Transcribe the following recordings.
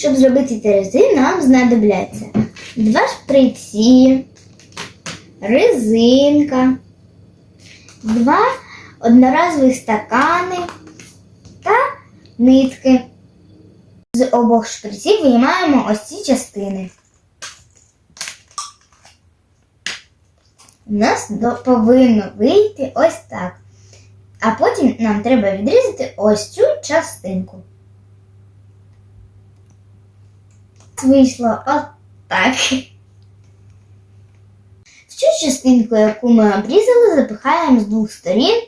Щоб зробити терези, нам знадобляться два шприці, резинка, два одноразових стакани та нитки. З обох шприців виймаємо ось ці частини. У нас повинно вийти ось так. А потім нам треба відрізати ось цю частинку. Вийшло отак. В цю частинку, яку ми обрізали, запихаємо з двох сторін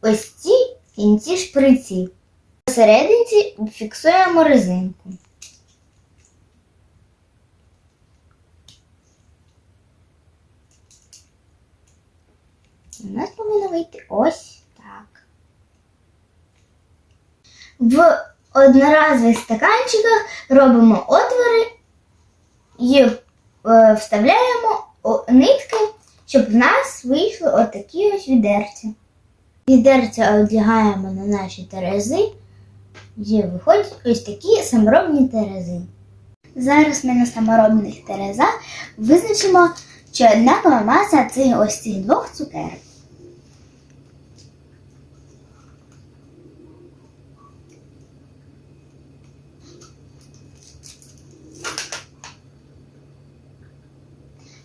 ось ці кінці шприці. Посерединці фіксуємо резинку. У нас повинно вийти ось так. В одноразових стаканчиках робимо отвори і е, вставляємо нитки, щоб в нас вийшли отакі ось відерця. Відерця одягаємо на наші терези, і виходять ось такі саморобні терези. Зараз ми на саморобних терезах визначимо, чи однакова маса цих ось цих двох цукерок.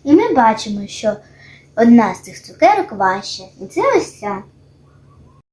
І ми бачимо, що одна з цих цукерок важча. І це ось ця.